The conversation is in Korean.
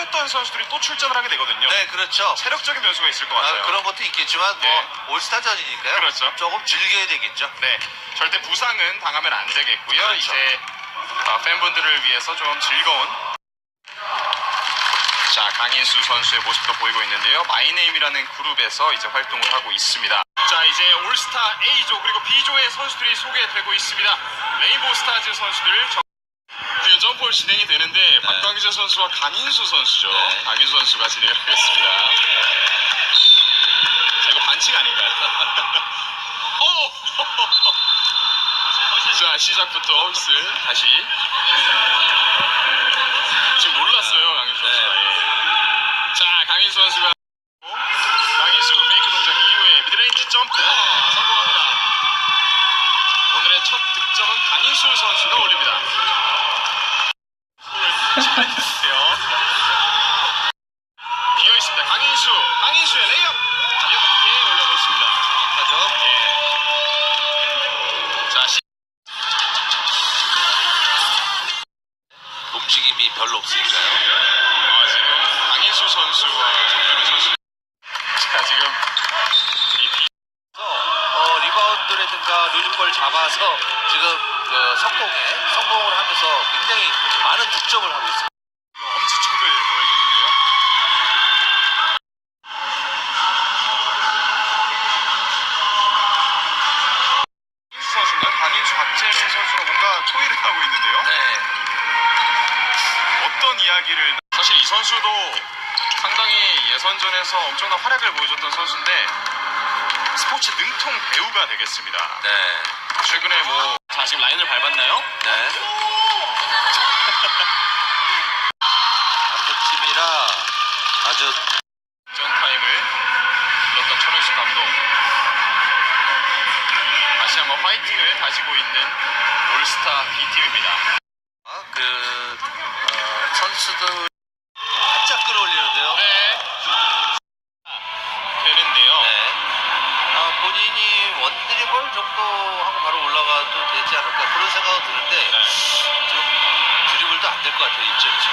이겼던 선수들이 또 출전을 하게 되거든요. 네, 그렇죠. 체력적인 변수가 있을 것 아, 같아요. 그런 것도 있겠지만 뭐 네. 올스타전이니까요. 그렇죠. 조금 즐겨야 되겠죠. 네, 절대 부상은 당하면 안 되겠고요. 그렇죠. 이제 어, 팬분들을 위해서 좀 즐거운 자 강인수 선수의 모습도 보이고 있는데요. 마이네임이라는 그룹에서 이제 활동을 하고 있습니다. 자 이제 올스타 A조 그리고 B조의 선수들이 소개되고 있습니다. 레인보우 스타즈 선수들 점프볼 진행이 되는데 박광재 선수와 강인수 선수죠. 네. 강인수 선수가 진행을 하겠습니다. 자 이거 반칙 아닌가요? 오! 자 시작부터 홀스 다시 지금 놀랐어요 강인수 선수가 예. 자 강인수 선수가 강인수 페이크 동작 이후에 미드레인지 점프 성공합니다 오늘의 첫 득점은 강인수 선수가 올립니다 잘해주세요 비어 있습니다 강인수 강인수의 레이업 가볍게 올려놓습니다 하죠. 예. 자 시... 움직임이 별로 없으니까요. 아, 지금 강인수 선수와 정준호 선수. 자, 지금 이 비... 어, 리바운드라든가 루즈볼 잡아서 지금 그 성공에 성공을 하면서 굉장히 많은 득점을 하고 있습니다. 엄지척을 보여줬는데요. 선수인가요? 강인수 박재민 선수가 뭔가 토의를 하고 있는데요. 네. 어떤 이야기를 사실 이 선수도 상당히 예선전에서 엄청난 활약을 보여줬던 선수인데 스포츠 능통 배우가 되겠습니다. 네. 최근에 뭐 자, 지금 라인을 밟았나요? 네. 팀이라 아주 전 타임을 불렀던 천은수 감독 다시 한번 화이팅을 다지고 있는 올스타 B팀입니다 어, 그 어, 선수들 바짝 끌어올리는데요. 네 되는데요 네. 아, 본인이 원드리블 정도 하고 바로 올라가도 되지 않을까 그런 생각은 드는데 네. 좀 드리블도 안 될 것 같아요 입장에서.